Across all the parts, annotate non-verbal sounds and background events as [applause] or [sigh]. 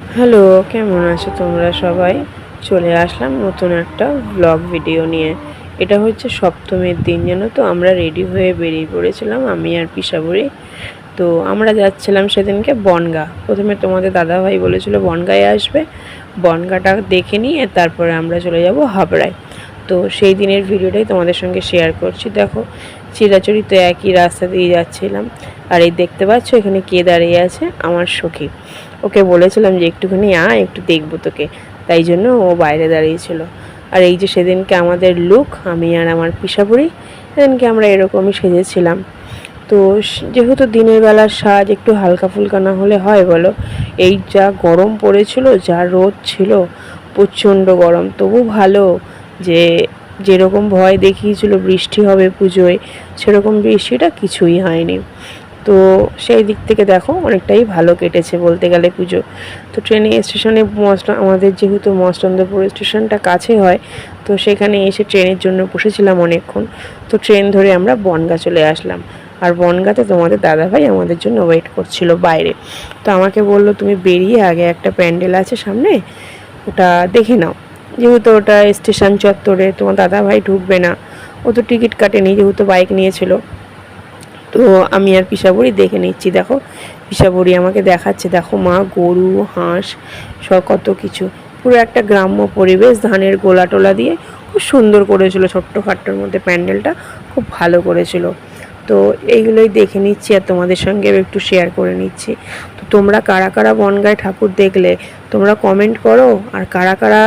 Hello, কেমন আছো তোমরা সবাই? চলে আসলাম নতুন একটা ব্লগ ভিডিও নিয়ে। এটা হচ্ছে সপ্তমীর দিন, জানো তো? আমরা রেডি হয়ে বেরিয়ে পড়েছিলাম, আমি আর পিসাবুড়ি তো আমরা যাচ্ছিলাম সেদিনকে বনগা। প্রথমে তোমাদের দাদাভাই বলেছিল বনগায় আসবে। বনগাটা দেখে নিয়ে তারপরে আমরা চলে যাব হাবড়ায়। তো সেই দিনের ভিডিওটাই তোমাদের সঙ্গে শেয়ার করছি। দেখো চিরাচরিত একই রাস্তা দিয়ে যাচ্ছিলাম। আর এই দেখতে পাচ্ছ, এখানে কে দাঁড়িয়ে আছে? আমার সখী। ওকে বলেছিলাম যে, একটুখানি আ একটু দেখব তোকে। তাই জন্য ও বাইরে দাঁড়িয়েছিল। আর এই যে সেদিনকে আমাদের লুক আমি আর আমার পিসাপুরি সেদিনকে আমরা এরকমই সেজেছিলাম। তো যেহেতু দিনের বেলার সাজ একটু হালকা ফুলকা না হলে হয় বলো, এই যা গরম পড়েছিল, যা রোদ ছিল, প্রচণ্ড গরম, তবু ভালো যে যেরকম ভয় দেখিয়েছিল বৃষ্টি হবে পুজোয়, সেরকম বৃষ্টিটা কিছুই হয়নি। তো সেই দিক থেকে দেখো অনেকটাই ভালো কেটেছে বলতে গেলে পুজো। তো ট্রেনে, স্টেশনে আমাদের যেহেতু মস্তন্দপুর স্টেশনটা কাছে হয়, তো সেখানে এসে ট্রেনের জন্য বসেছিলাম অনেকক্ষণ। তো ট্রেন ধরে আমরা বনগা চলে আসলাম। আর বনগাতে তোমাদের দাদাভাই আমাদের জন্য ওয়েট করছিল বাইরে। তো আমাকে বলল, তুমি বেরিয়ে আগে একটা প্যান্ডেল আছে সামনে, ওটা দেখে নাও। যেহেতু ওটা স্টেশন চত্বরে তোমার দাদাভাই ঢুকবে না। ও তো টিকিট কাটেনি, যেহেতু বাইক নিয়েছিল। তো আমি আর পিসাবুড়ি দেখে নিচ্ছি, দেখো। পিসাবুড়ি আমাকে দেখাচ্ছে, দেখো মা, গরু, হাঁস, সব কত কিছু। পুরো একটা গ্রাম্য পরিবেশ, ধানের গোলা টোলা দিয়ে খুব সুন্দর করেছিল ছোট্ট খাট্টোর মধ্যে প্যান্ডেলটা, খুব ভালো করেছিল। তো এইগুলোই দেখে নিচ্ছি আর তোমাদের সঙ্গে একটু শেয়ার করে নিচ্ছি। তো তোমরা কারা কারা বনগায় ঠাকুর দেখলে, তোমরা কমেন্ট করো। আর কারা কারা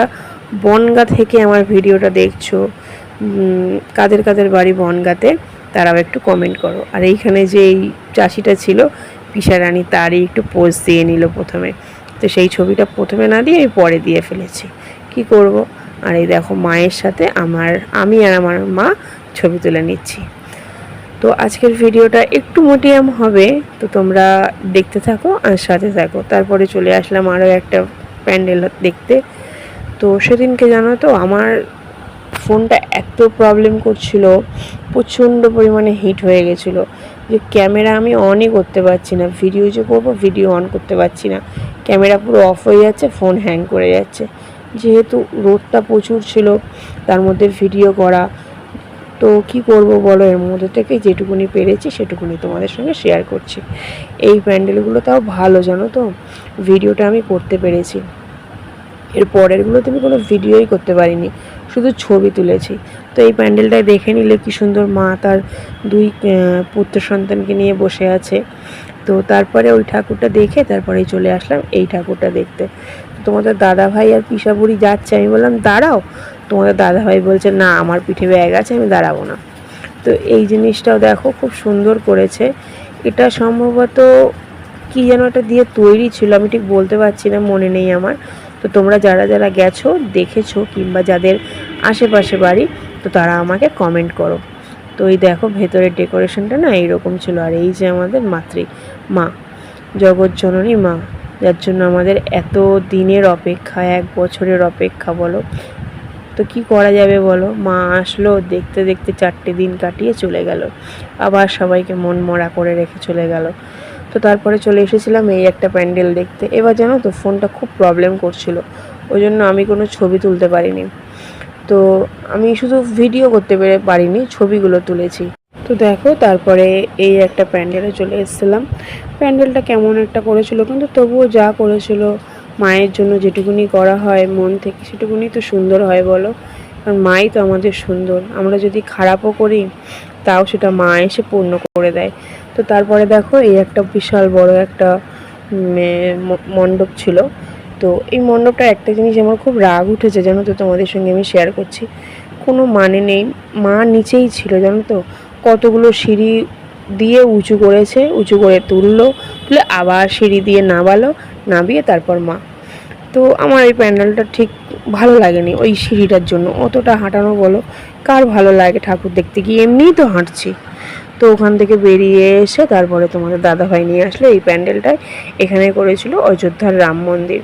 বনগা থেকে আমার ভিডিওটা দেখছ কাদের কাদের বাড়ি বনগাতে, তারাও একটু কমেন্ট করো। আর এইখানে যে এই চাষিটা ছিল, পিসারানি, তারই একটু পোজ দিয়ে নিল প্রথমে। তো সেই ছবিটা প্রথমে না দিয়ে আমি পরে দিয়ে ফেলেছি। কি করব? আর এই দেখো মায়ের সাথে আমার, আমি আর আমার মা ছবি তুলে নিচ্ছি। তো আজকের ভিডিওটা একটু মোটিয়াম হবে, তো তোমরা দেখতে থাকো আর সাথে থাকো। তারপরে চলে আসলাম আরও একটা প্যান্ডেল দেখতে। তো সেদিনকে জানো তো আমার ফোনটা এত প্রবলেম করছিল, প্রচণ্ড পরিমাণে হিট হয়ে গেছিল যে ক্যামেরা আমি অনই করতে পারছি না ভিডিও যে করব ভিডিও অন করতে পারছি না। ক্যামেরা পুরো অফ হয়ে যাচ্ছে ফোন হ্যাং করে যাচ্ছে। যেহেতু রোদটা প্রচুর ছিল, তার মধ্যে ভিডিও করা। তো কি করব বলো, এর মধ্যে থেকে যেটুকুনি পেরেছি, সেটুকুনি তোমাদের সঙ্গে শেয়ার করছি। এই প্যান্ডেলগুলো তাও ভালো, জানো তো? ভিডিওটা আমি করতে পেরেছি। এর পরেরগুলোতে আমি কোনো ভিডিওই করতে পারিনি, শুধু ছবি তুলেছি। তো এই প্যান্ডেলটায় দেখে নিলে কি সুন্দর মা তার দুই পুত্র সন্তানকে নিয়ে বসে আছে। তো তারপরে ওই ঠাকুরটা দেখে তারপরে চলে আসলাম এই ঠাকুরটা দেখতে। তোমাদের দাদা ভাই আর পিসাবুড়ি যাচ্ছে, আমি বললাম, দাঁড়াও। তোমাদের দাদা ভাই বলছে, না, আমার পিঠে ব্যাগ আছে, আমি দাঁড়াবো না। তো এই জিনিসটাও দেখো খুব সুন্দর করেছে। এটা সম্ভবত কি যেন একটা দিয়ে তৈরি ছিল, আমি ঠিক বলতে পারছি না, মনে নেই আমার। তো তোমরা যারা যারা গেছো, দেখেছ কিংবা যাদের আশেপাশে বাড়ি, তো তারা আমাকে কমেন্ট করো। তো এই দেখো ভেতরের ডেকোরেশনটা না এইরকম ছিল, আর এই যে আমাদের মাতৃ, মা, জগৎ জননী মা, যার জন্য আমাদের এত দিনের অপেক্ষা, এক বছরের অপেক্ষা বলো। তো কি করা যাবে বলো? মা আসলো, দেখতে দেখতে চারটে দিন কাটিয়ে চলে গেল। আবার সবাইকে মন মরা করে রেখে চলে গেল। তো তারপরে চলে এসেছিলাম এই একটা প্যান্ডেল দেখতে। এবার জানো তো, ফোনটা খুব প্রবলেম করছিল। ওই জন্য আমি কোনো ছবি তুলতে পারিনি। তো আমি শুধু ভিডিও করতে পেরে পারিনি, ছবিগুলো তুলেছি। তো দেখো, তারপরে এই একটা প্যান্ডেলে চলে এসেছিলাম। প্যান্ডেলটা কেমন একটা করেছিল কিন্তু তবুও যা করেছিল, মায়ের জন্য যেটুকুনি করা হয়, মন থেকে সেটুকুনি তো সুন্দর হয় বলো। কারণ মাই তো আমাদের সুন্দর। আমরা যদি খারাপও করি, তাও সেটা মা এসে পূর্ণ করে দেয়। তো তারপরে দেখো, এই একটা বিশাল বড় একটা মণ্ডপ ছিল। তো এই মণ্ডপটা একটা জিনিস আমার খুব রাগ উঠেছে, জানো তো তোমাদের সঙ্গে আমি শেয়ার করছি। কোনো মানে নেই, মা নিচেই ছিল, জানো তো। কতগুলো সিঁড়ি দিয়ে উঁচু করেছে, উঁচু করে তুললো, তুলে আবার সিঁড়ি দিয়ে নামালো, নামিয়ে তারপর মা। তো আমার এই প্যান্ডেলটা ঠিক ভালো লাগেনি ওই সিঁড়িটার জন্য। অতটা হাঁটানো বলো, কার ভালো লাগে ঠাকুর দেখতে? গিয়ে এমনিই তো হাঁটছি। তো ওখান থেকে বেরিয়ে এসে তারপরে তোমাদের দাদাভাই নিয়ে আসলো এই প্যান্ডেলটায়। এখানে করেছিল অযোধ্যার রাম মন্দির,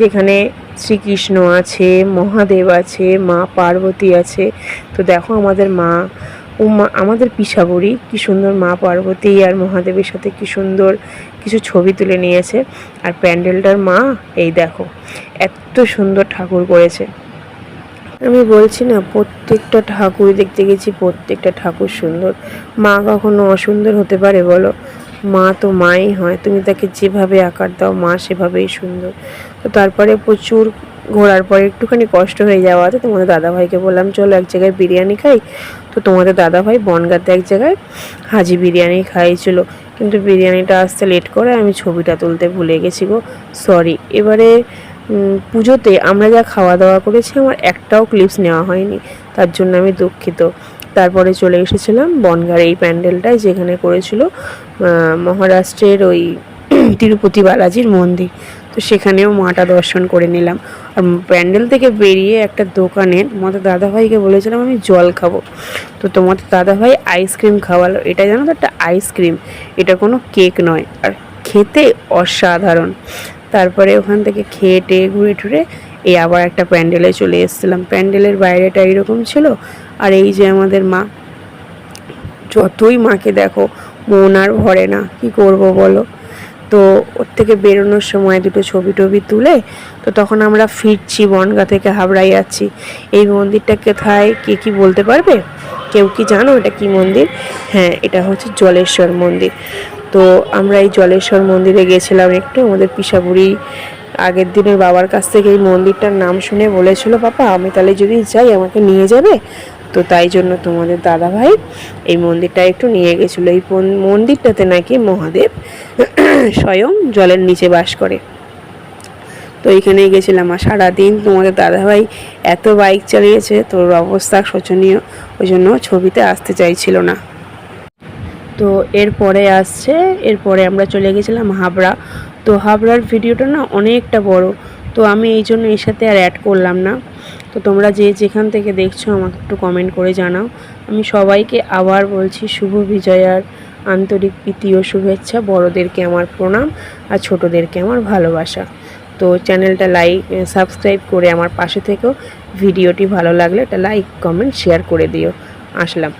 যেখানে শ্রীকৃষ্ণ আছে, মহাদেব আছে, মা পার্বতী আছে। তো দেখো আমাদের মা ও মা, আমাদের পিসাবড়ি কি সুন্দর মা পার্বতী আর মহাদেবের সাথে কি সুন্দর কিছু ছবি তুলে নিয়েছে। আর প্যান্ডেলটার মা, এই দেখো, এত সুন্দর ঠাকুর করেছে। আমি বলছি না, প্রত্যেকটা ঠাকুর দেখতে গেছি, প্রত্যেকটা ঠাকুর সুন্দর। মা কখনো অসুন্দর হতে পারে বলো? মা তো মাই হয়, তুমি তাকে যেভাবে আকার দাও, মা সেভাবেই সুন্দর। তো তারপরে প্রচুর ঘোরার পরে একটুখানি কষ্ট হয়ে যাওয়াতে তোমাদের দাদাভাইকে বললাম, চলো এক জায়গায় বিরিয়ানি খাই। তো তোমাদের দাদাভাই বনগাতে এক জায়গায় হাজি বিরিয়ানি খাইছিল। কিন্তু বিরিয়ানিটা আসতে লেট করে আমি ছবিটা তুলতে ভুলে গেছি গো সরি এবারে পুজোতে আমরা যা খাওয়া দাওয়া করেছি, আমার একটাও ক্লিপস নেওয়া হয়নি। তার জন্য আমি দুঃখিত। তারপরে চলে এসেছিলাম বনগার এই প্যান্ডেলটায়, যেখানে করেছিল মহারাষ্ট্রের ওই [clears throat] তিরুপতি বালাজির মন্দির। তো সেখানেও মাটা দর্শন করে নিলাম। আর প্যান্ডেল থেকে বেরিয়ে একটা দোকানে তোমাদের দাদাভাইকে বলেছিলাম, আমি জল খাব। তো তোমাদের দাদাভাই আইসক্রিম খাওয়ালো। এটা জানো তো একটা আইসক্রিম এটা কোনো কেক নয়। আর খেতে অসাধারণ। তারপরে ওখান থেকে খেয়ে টেয়ে ঘুরে টুরে এই আবার একটা প্যান্ডেলে চলে এসেছিলাম। প্যান্ডেলের বাইরেটা এরকম ছিল আর এই যে আমাদের মা, যতই মাকে দেখো, মন আর ভরে না। কি করব বলো? তো ওর থেকে বেরোনোর সময় দুটো ছবি টবি তুলে তো তখন আমরা ফিরছি বনগা থেকে হাবড়ায় যাচ্ছি। এই মন্দিরটা কোথায়, কে কি বলতে পারবে? কেউ কি জানো এটা কি মন্দির? হ্যাঁ এটা হচ্ছে জলেশ্বর মন্দির। তো আমরা এই জলেশ্বর মন্দিরে গেছিলাম একটু। আমাদের পিসাপুরি আগের দিনের বাবার কাছ থেকে এই মন্দিরটার নাম শুনে বলেছিল পাপা আমি তাহলে যদি যাই, আমাকে নিয়ে যাবে? তো তাই জন্য তোমাদের দাদা ভাই এই মন্দিরটা একটু নিয়ে গেছিল। এই মন্দিরটাতে নাকি মহাদেব [clears throat] স্বয়ং জলের নিচে বাস করে। তো এইখানেই গেছিলাম আর সারাদিন তোমাদের দাদাভাই এত বাইক চালিয়েছে, তোর অবস্থা শোচনীয়। ওই জন্য ছবিতে আসতে চাইছিল না। তো এরপরে আসছে, এরপরে আমরা চলে গেছিলাম হাবড়া। তো হাবড়ার ভিডিওটা না অনেকটা বড়, তো আমি এই জন্য এর সাথে আর অ্যাড করলাম না। তো তোমরা যে যেখান থেকে দেখছ আমাকে একটু কমেন্ট করে জানাও। আমি সবাইকে আবার বলছি, শুভ বিজয়ার আন্তরিক প্রীতি ও শুভেচ্ছা। বড়দেরকে আমার প্রণাম আর ছোটদেরকে আমার ভালোবাসা। তো চ্যানেলটা লাইক সাবস্ক্রাইব করে আমার পাশে থেকেও ভিডিওটি ভালো লাগলে একটা লাইক কমেন্ট শেয়ার করে দিও। আসলাম।